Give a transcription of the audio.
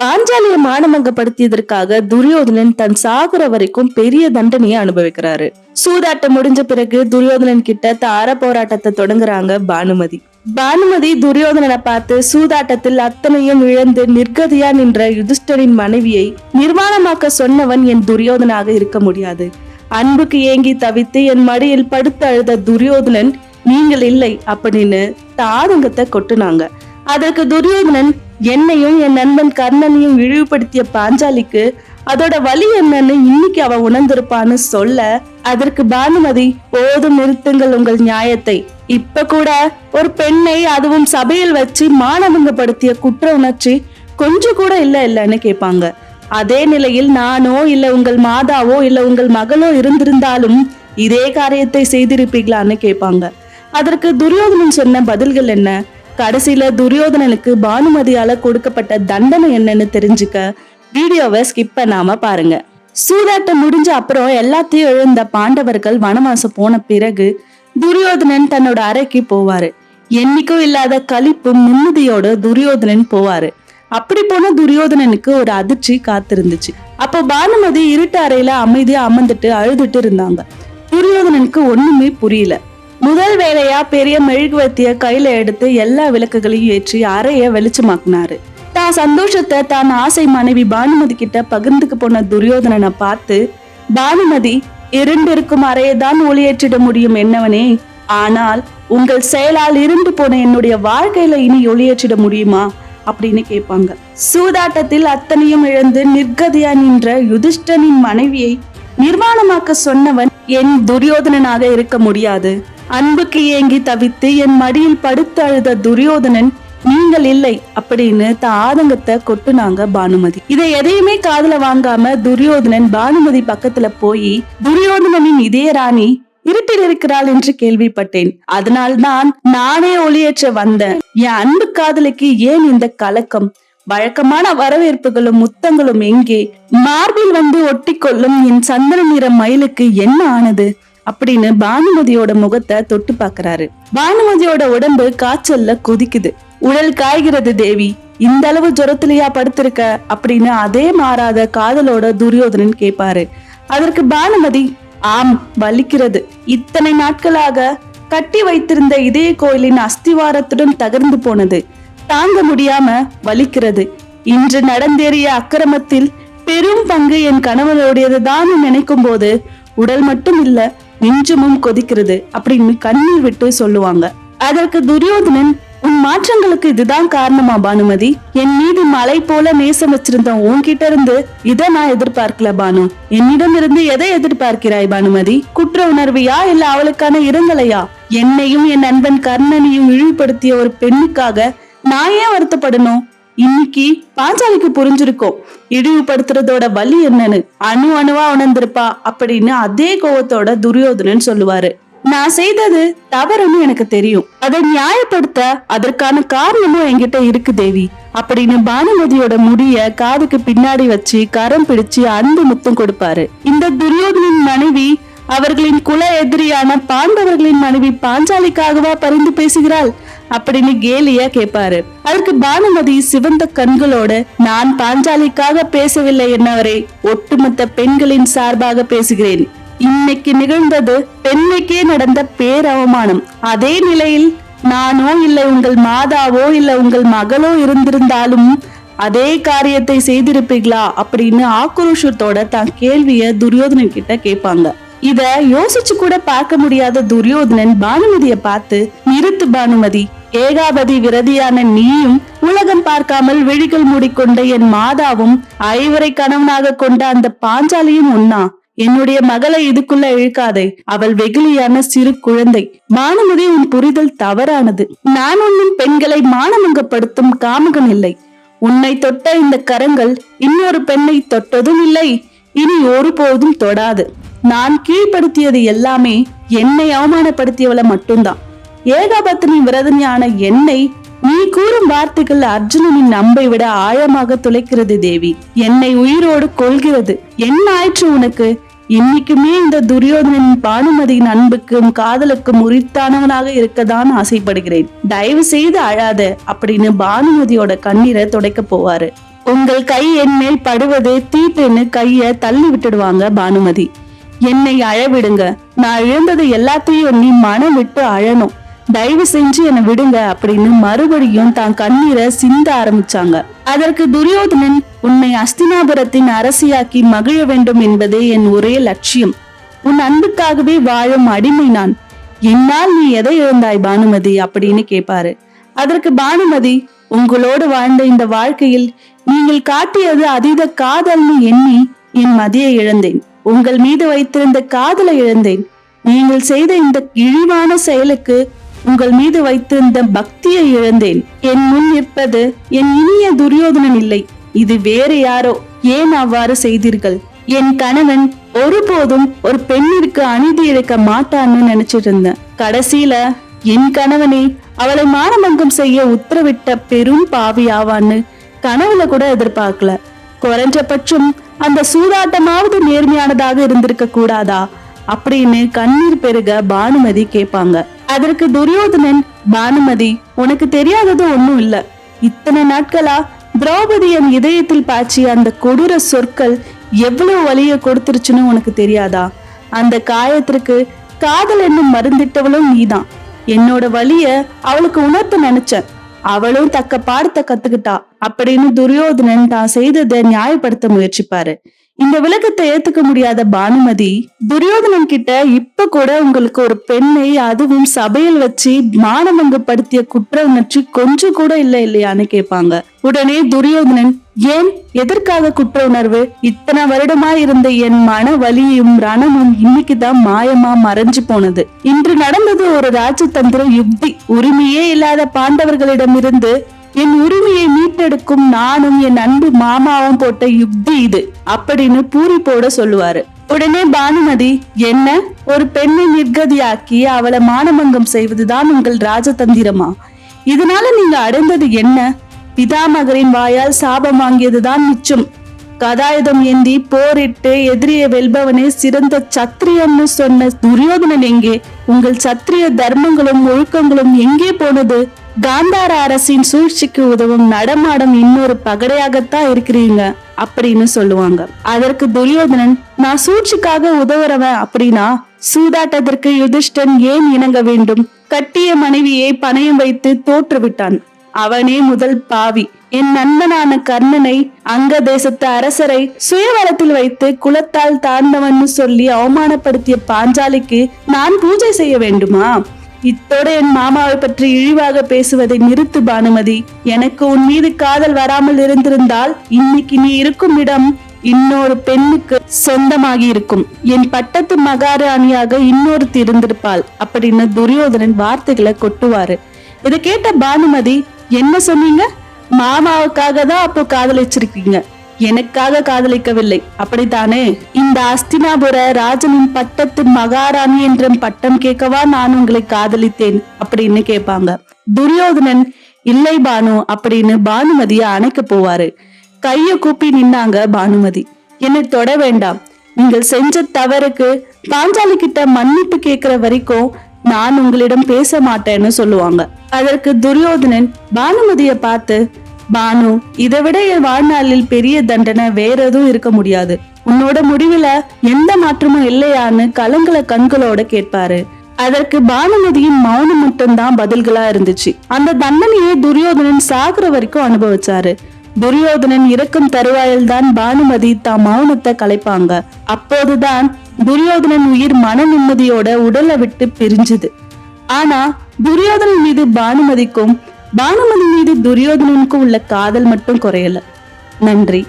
பாஞ்சாலியை மானமங்கப்படுத்தியதற்காக துரியோதனன் தன் சாகுற வரைக்கும் பெரிய தண்டனையை அனுபவிக்கிறாரு. சூதாட்டம் முடிஞ்ச பிறகு துரியோதனன் கிட்ட தார போராட்டத்தை தொடங்குறாங்க பானுமதி. பானுமதி துரியோதனனை பார்த்து சூதாட்டத்தில் அத்தனையும் இழந்து நிர்கதியா நின்ற யுதிஷ்டரின் மனைவியை நிர்மாணமாக்க சொன்னவன் என் துரியோதனாக இருக்க முடியாது. அன்புக்கு ஏங்கி தவித்து என் மடியில் படுத்து அழுத துரியோதனன் நீங்கள் இல்லை அப்படின்னு தாதங்கத்தை கொட்டுனாங்க. அதற்கு துரியோதனன் என்னையும் என் நண்பன் கர்ணனையும் இழிவுபடுத்திய பாஞ்சாலிக்கு அதோட வழி என்னன்னு இன்னைக்கு அவ உணர்ந்திருப்பான்னு சொல்ல அதற்கு பானுமதி போதும் நிறுத்துங்கள் உங்கள் நியாயத்தை. இப்ப கூட ஒரு பெண்ணை அதுவும் சபையில் வச்சு மானபங்கப்படுத்திய குற்ற உணர்ச்சி கொஞ்சம் கூட இல்ல இல்லைன்னு கேட்பாங்க. அதே நிலையில் நானோ இல்ல உங்கள் மாதாவோ இல்ல உங்கள் மகளோ இருந்திருந்தாலும் இதே காரியத்தை செய்திருப்பீங்களான்னு கேட்பாங்க. அதற்கு துரியோதனன் சொன்ன பதில்கள் என்ன? கடைசியில துரியோதனனுக்கு பானுமதியால கொடுக்கப்பட்ட தண்டனை என்னன்னு தெரிஞ்சுக்க வீடியோவை ஸ்கிப் பண்ணாம பாருங்க. சூதாட்டம் முடிஞ்ச அப்புறம் எல்லாத்தையும் எழுந்த பாண்டவர்கள் வனவாசம் போன பிறகு துரியோதனன் தன்னோட அறைக்கு போவாரு. என்னைக்கும் இல்லாத களிப்பும் நிம்மதியோட துரியோதனன் போவாரு. அப்படி போன துரியோதனனுக்கு ஒரு அதிர்ச்சி காத்திருந்துச்சு. அப்போ பானுமதி இருட்டு அறையில அமைதியா அமர்ந்துட்டு அழுதுட்டு இருந்தாங்க. துரியோதனனுக்கு ஒண்ணுமே புரியல. முதல் வேலையா பெரிய மெழுகுவத்திய கையில எடுத்து எல்லா விளக்குகளையும் ஏற்றி அறைய வெளிச்சமாக்குனாரு. தான் சந்தோஷத்தை தான் ஆசை மனைவி பானுமதி கிட்ட பகிர்ந்துக்கு போன துரியோதனனை பார்த்து பானுமதி இருண்டிருக்கும் அறையை தான் ஒளியேற்றிட முடியும் என்னவனே. ஆனால் உங்கள் செயலால் இருண்டு போன என்னுடைய வாழ்க்கையில இனி ஒளியேற்றிட முடியுமா? அப்படின்னு கேட்பாங்க. சூதாட்டத்தில் அத்தனையும் இழந்து நிர்கதியா நின்ற யுதிஷ்டனின் மனைவியை நிர்வாணமாக்க சொன்னவன் என் துரியோதனனாக இருக்க முடியாது. அன்புக்கு ஏங்கி தவித்து என் மடியில் படுத்து அழுத துரியோதனன் நீங்கள் இல்லை அப்படின்னு த ஆதங்கத்தை கொட்டுனாங்க பானுமதி. இதை எதையுமே காதுல வாங்காம துரியோதனன் பானுமதி பக்கத்துல போய் துரியோதனனின் இதே ராணி இருட்டில் இருக்கிறாள் என்று கேள்விப்பட்டேன். அதனால்தான் நானே ஒளியேற்ற வந்தேன். என் அன்பு காதலுக்கு ஏன் இந்த கலக்கம்? வழக்கமான வரவேற்புகளும் முத்தங்களும் எங்கே? மார்பில் வந்து ஒட்டிக்கொள்ளும் என் சந்தன நிற மயிலுக்கு என்ன ஆனது? அப்படின்னு பானுமதியோட முகத்தை தொட்டு பாக்குறாரு பானுமதியோட உடம்பு காய்ச்சல்ல கொதிக்குது. உடல் காய்கிறது தேவி இந்த அளவு ஜுரத்திலேயா படுத்திருக்க? அப்படின்னு அதே மாறாத காதலோட துரியோதனன் கேட்பாரு. அதற்கு பானுமதி ஆம் வலிக்கிறது. இத்தனை நாட்களாக கட்டி வைத்திருந்த இதய கோயிலின் அஸ்திவாரத்துடன் தகர்ந்து போனது. தாங்க முடியாம வலிக்கிறது. இன்று நடந்தேறிய அக்கிரமத்தில் பெரும் பங்கு என் கணவனுடையதுதான் நினைக்கும் போது உடல் மட்டும் இல்ல நெஞ்சமும் கொதிக்கிறது அப்படின்னு கண்ணீர் விட்டு சொல்லுவாங்க. அதற்கு துரியோதனன் உன் மாற்றங்களுக்கு இதுதான் காரணமா பானுமதி? என் மீது மலை போல நேசம் வச்சிருந்த உன்கிட்ட இருந்து இதை நான் எதிர்பார்க்கல பானு. என்னிடம் இருந்து எதை எதிர்பார்க்கிறாய் பானுமதி? குற்ற உணர்வியா இல்ல அவளுக்கான இரங்கலையா? என்னையும் என் நண்பன் கர்ணனையும் இழிவுபடுத்திய ஒரு பெண்ணுக்காக நான் ஏன் வருத்தப்படணும்? இன்னைக்கு பாஞ்சாலிக்கு புரிஞ்சிருக்கும் இழிவுபடுத்துறதோட வலி என்னன்னு? அணு அணுவா உணர்ந்திருப்பா அப்படின்னு அதே கோவத்தோட துரியோதனன் சொல்லுவாரு. நான் செய்தது தவறுன்னு எனக்கு தெரியும். அதை நியாயப்படுத்த அதற்கான காரணமும் என்கிட்ட இருக்கு தேவி. அப்படின்னு பானுமதியோட முடிய காதுக்கு பின்னாடி வச்சு கரம் பிடிச்சு அன்பு முத்தம் கொடுப்பாரு. இந்த துரியோதனின் மனைவி அவர்களின் குல எதிரியான பாண்டவர்களின் மனைவி பாஞ்சாலிக்காகவா பரிந்து பேசுகிறாள்? அப்படின்னு கேலியா கேட்பாரு அதற்கு பானுமதி சிவந்த கண்களோட நான் பாஞ்சாலிக்காக பேசவில்லை என்னவரே ஒட்டுமொத்த பெண்களின் சார்பாக பேசுகிறேன். இன்னைக்கு நிகழ்ந்தது பெண்மைக்கே நடந்த பேரவமானம். அதே நிலையில் நானோ இல்லை உங்கள் மாதாவோ இல்லை உங்கள் மகளோ இருந்திருந்தாலும் அதே காரியத்தை செய்திருப்பீங்களா அப்படின்னு ஆக்ரோஷத்தோட தான் கேள்விய துரியோதனன் கிட்ட கேட்பாங்க. இத யோசிச்சு கூட பார்க்க முடியாத துரியோதனன் பானுமதிய பார்த்து நிறுத்து பானுமதி. ஏகாபதி விரதியான நீயும் உலகம் பார்க்காமல் விழிகள் மூடிக்கொண்ட என் மாதாவும் ஐவரை கணவனாக கொண்ட அந்த பாஞ்சாலியும் உண்ணா. என்னுடைய மகளை இதுக்குள்ள இழுக்காதே. அவள் வெகுளியான சிறு குழந்தை. பானுமதி உன் புரிதல் தவறானது. நான் ஒன்னும் பெண்களை மானமங்கப்படுத்தும் காமகன் இல்லை. உன்னை தொட்ட இந்த கரங்கள் இன்னொரு பெண்ணை தொட்டதும் இல்லை. இனி ஒருபோதும் தொடாது. நான் கீழ்ப்படுத்தியது எல்லாமே என்னை அவமானப்படுத்தியவளை மட்டும்தான். ஏகாபத்தினி விரதஞான என்னை நீ கூறும் வார்த்தைகள் அர்ஜுனனின் நம்பை விட ஆழமாக துளைக்கிறது தேவி. என்னை உயிரோடு கொள்கிறது என்ன ஆயிற்று உனக்கு. இன்னைக்குமே இந்த துரியோதனின் பானுமதியின் அன்புக்கும் காதலுக்கும் உரித்தானவனாக இருக்கதான் ஆசைப்படுகிறேன். தயவு செய்து அழாத அப்படின்னு பானுமதியோட கண்ணீரை துடைக்க போவாரு. உங்கள் கை என் மேல் படுவது தீட்டுன்னு கைய தள்ளி விட்டுடுவாங்க பானுமதி. என்னை அழவிடுங்க. நான் இழந்தது எல்லாத்தையும் நீ மனம் விட்டு அழணும். தயவு செஞ்சு என்னை விடுங்க அப்படின்னு மறுபடியும் தான் கண்ணீரை சிந்த ஆரம்பிச்சாங்க. அதற்கு துரியோதனன் உன்னை அஸ்தினாபுரத்தின் அரசியாக்கி மகிழ வேண்டும் என்பதே என் ஒரே லட்சியம். உன் அன்புக்காகவே வாழும் அடிமை நான். என்னால் நீ எதை இழந்தாய் பானுமதி? அப்படின்னு கேட்பாரு. அதற்கு பானுமதி உங்களோடு வாழ்ந்த இந்த வாழ்க்கையில் நீங்கள் காட்டியது அதீத காதல்னு எண்ணி என் மதியை இழந்தேன். உங்கள் மீது வைத்திருந்த காதலை இழந்தேன். நீங்கள் செய்த இந்த இழிவான செயலுக்கு உங்கள் மீது வைத்திருந்த பக்தியை இழந்தேன். என் முன் நிற்பது என் இனிய துரியோதனன் இல்லை. இது வேறு யாரோ? ஏன் அவ்வாறு செய்தீர்கள்? என் கணவன் ஒருபோதும் ஒரு பெண்ணிற்கு அநீதி இழைக்க மாட்டான்னு நினைச்சிட்டு இருந்தேன் கடைசியில என் கணவனே அவளை மானமங்கம் செய்ய உத்தரவிட்ட பெரும் பாவி ஆவான்னு கனவுல கூட எதிர்பார்க்கல. குறைஞ்சபட்சம் அந்த சூதாட்டமாவது நேர்மையானதாக இருந்திருக்க கூடாதா? அப்படின்னு கண்ணீர் பெருக பானுமதி கேட்பாங்க. அதற்கு துரியோதனன் பானுமதி உனக்கு தெரியாதது ஒண்ணும் இல்ல. இத்தனை நாட்களா திரௌபதி என் இதயத்தில் பாய்ச்சிய அந்த கொடூர சொற்கள் எவ்வளவு வலிய கொடுத்துருச்சுன்னு உனக்கு தெரியாதா? அந்த காயத்திற்கு காதல் என்னும் மருந்திட்டவளும் நீதான். என்னோட வலிய அவளுக்கு உணர்த்த நினைச்சேன். அவளும் தக்க பாடத்தை கத்துக்கிட்டா. அப்படின்னு துரியோதனன் தான் செய்ததை நியாயப்படுத்த முயற்சிப்பாரு. இந்த விளக்கத்தை ஏத்துக்க முடியாத பானுமதி துரியோதனன் கிட்ட இப்ப கூட உங்களுக்கு ஒரு பெண்ணை அதுவும் சபையில் வச்சு மானவங்கப்படுத்திய குற்ற உணர்ச்சி கொஞ்சம் கூட இல்ல இல்லையான்னு கேட்பாங்க. உடனே துரியோதனன் ஏன் எதற்காக குற்ற உணர்வு? இத்தனை வருடமா இருந்த என் மன வலியும் ரணமும் இன்னைக்குதான் மாயமா மறைஞ்சு போனது. இன்று நடந்தது ஒரு ராஜதந்திர யுக்தி. உரிமையே இல்லாத பாண்டவர்களிடமிருந்து என் உரிமையை மீட்டெடுக்கும் நானும் என் அன்பு மாமாவும் போட்ட யுக்தி இது அப்படின்னு பூரிப்போட சொல்லுவாரு. உடனே பானுமதி என்ன? ஒரு பெண்ணை நிர்கதியாக்கி அவளை மானமங்கம் செய்வதுதான் உங்கள் ராஜதந்திரமா? இதனால நீங்க அடைந்தது என்ன? பிதாமகரின் வாயால் சாபம் வாங்கியதுதான் மிச்சம். கதாயுதம் ஏந்தி போரிட்டு எதிரியை வெல்பவனே சிறந்த சத்திரியம்னு சொன்ன துரியோதனன் எங்கே? உங்கள் சத்திரிய தர்மங்களும் ஒழுக்கங்களும் எங்கே போனது? காந்தார அரசின் சூழ்ச்சிக்கு உதவும் நடமாடம் இன்னொரு பகடையாகத்தான் இருக்கிறீங்க அப்படின்னு சொல்லுவாங்க. அதற்கு துரியோதனன் நான் சூழ்ச்சிக்காக உதவுறவன் அப்படின்னா சூதாட்டத்திற்கு யுதிஷ்டன் ஏன் இணங்க வேண்டும்? கட்டிய மனைவியை பணயம் வைத்து தோற்றுவிட்டான். அவனே முதல் பாவி. என் நண்பனான கர்ணனை அங்க தேசத்து அரசரை சுயவரத்தில் வைத்து குலத்தால் தாழ்ந்தவன்னு சொல்லி அவமானப்படுத்திய பாஞ்சாலிக்கு நான் பூஜை செய்ய வேண்டுமா? இத்தோடு என் மாமாவை பற்றி இழிவாக பேசுவதை நிறுத்து பானுமதி. எனக்கு உன் மீது காதல் வராமல் இருந்திருந்தால் இன்னைக்கு நீ இருக்கும் இடம் இன்னொரு பெண்ணுக்கு சொந்தமாகி இருக்கும் என் பட்டத்து மகாராணியாக இன்னொருத்தி இருந்திருப்பாள். அப்படின்னு துரியோதனன் வார்த்தைகளை கொட்டுவாரு. இதை கேட்ட பானுமதி என்ன சொன்னீங்க? மாமாவுக்காக தான் அப்போ காதலிச்சிருக்கீங்க. எனக்காக காதலிக்கவில்லை. அப்படித்தானே? இந்த அஸ்தினாபுர ராஜனின் பட்டத்து மகாராணி என்ற பட்டம் கேட்கவா நான் உங்களை காதலித்தேன்? அப்படின்னு கேட்பாங்க. துரியோதனன் இல்லை பானு அப்படின்னு பானுமதிய அணைக்க போவாரு. கைய கூப்பி நின்னாங்க பானுமதி. என்னை தொட வேண்டாம். நீங்கள் செஞ்ச தவறுக்கு பாஞ்சாலி கிட்ட மன்னிப்பு கேட்கிற வரைக்கும் நான் உங்களிடம் பேச மாட்டேன்னு சொல்லுவாங்க. அதற்கு துரியோதனன் பானுமதிய பார்த்து பானு இதை விட என் வாழ்நாளில் பெரிய தண்டனை வேற எதுவும் இருக்க முடியாது. உன்னோட முடிவுல எந்த மாற்றமும் இல்லையான்னு கலங்கல கண்களோட கேட்பாரு. அதற்கு பானுமதியின் மௌனம் மட்டும்தான் பதில்களா இருந்துச்சு. அந்த தண்டனையை துரியோதனன் சாகுற வரைக்கும் அனுபவிச்சாரு. துரியோதனன் இறக்கும் தருவாயில் தான் பானுமதி தாம் மௌனத்தை கலைப்பாங்க. அப்போதுதான் துரியோதனன் உயிர் மன நிம்மதியோட உடலை விட்டு பிரிஞ்சுது. ஆனா துரியோதனன் மீது பானுமதிக்கும் பானுமதி மீது துரியோதனனுக்கும் உள்ள காதல் மட்டும் குறையல. நன்றி.